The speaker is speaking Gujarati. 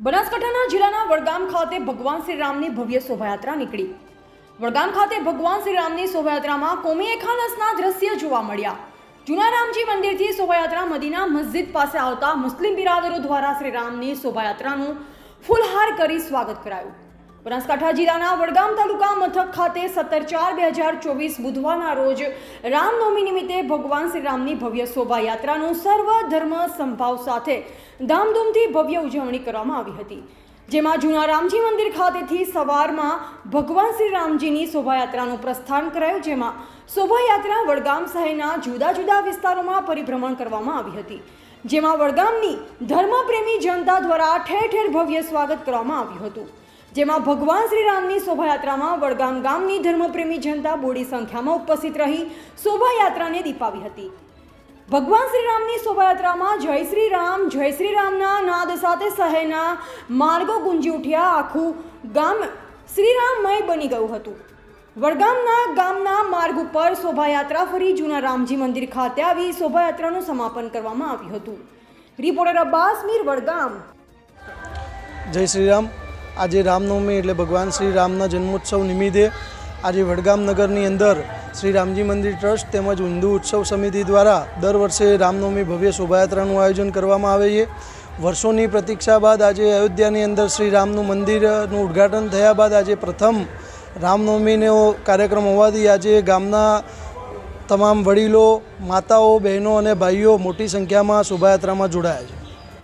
બનાસકાંઠાના જિલ્લાના વડગામ ખાતે ભગવાન શ્રી રામની ભવ્ય શોભાયાત્રા નીકળી. વડગામ ખાતે ભગવાન શ્રી રામની શોભાયાત્રામાં કોમી એખાનસના દ્રશ્ય જોવા મળ્યા. જૂના રામજી મંદિરથી શોભાયાત્રા મદીના મસ્જિદ પાસે આવતા મુસ્લિમ બિરાદરો દ્વારા શ્રી રામની શોભાયાત્રાનું ફૂલહાર કરી સ્વાગત કરાયું. બનાસકાંઠા જિલ્લાના વડગામ તાલુકા મથક ખાતે સત્તર ચાર બે હજાર ચોવીસ બુધવારના રોજ રામનવમી નિમિત્તે ભગવાન શ્રી રામની ભવ્ય શોભાયાત્રાનું સર્વ ધર્મ સંભાવ સાથે ધામધૂમથી ભવ્ય ઉજવણી કરવામાં આવી હતી. જેમાં જૂના રામજી મંદિર ખાતેથી સવારમાં ભગવાન શ્રી રામજીની શોભાયાત્રાનું પ્રસ્થાન કરાયું, જેમાં શોભાયાત્રા વડગામ શહેરના જુદા જુદા વિસ્તારોમાં પરિભ્રમણ કરવામાં આવી હતી. જેમાં વડગામની ધર્મપ્રેમી જનતા દ્વારા ઠેર ઠેર ભવ્ય સ્વાગત કરવામાં આવ્યું હતું. જેમાં ભગવાન શ્રી રામની શોભાયાત્રામાં વડગામ ગામની ધર્મપ્રેમી જનતા બોડી સંખ્યામાં ઉપસ્થિત રહી શોભાયાત્રાને દીપાવી હતી. ભગવાન શ્રી રામની શોભાયાત્રામાં જય શ્રી રામ જય શ્રી રામના નાદ સાથે શહેરના માર્ગો ગુંજી ઉઠ્યા આખું ગામ શ્રીરામમય બની ગયું હતું. વડગામના ગામના માર્ગ ઉપર શોભાયાત્રા ફરી જૂના રામજી મંદિર ખાતે આવી શોભાયાત્રાનું સમાપન કરવામાં આવ્યું હતું. રિપોર્ટર અબ્બાસ મીર, વડગામ. જય શ્રી રામ આજે રામનવમી એટલે ભગવાન શ્રી રામના જન્મોત્સવ નિમિત્તે આજે વડગામ નગરની અંદર શ્રી રામજી મંદિર ટ્રસ્ટ તેમજ હિન્દુ ઉત્સવ સમિતિ દ્વારા દર વર્ષે રામનવમી ભવ્ય શોભાયાત્રાનું આયોજન કરવામાં આવે છે. વર્ષોની પ્રતીક્ષા બાદ આજે અયોધ્યાની અંદર શ્રી રામનું મંદિરનું ઉદ્ઘાટન થયા બાદ આજે પ્રથમ રામનવમીનો કાર્યક્રમ હોવાથી આજે ગામના તમામ વડીલો, માતાઓ, બહેનો અને ભાઈઓ મોટી સંખ્યામાં શોભાયાત્રામાં જોડાયા છે.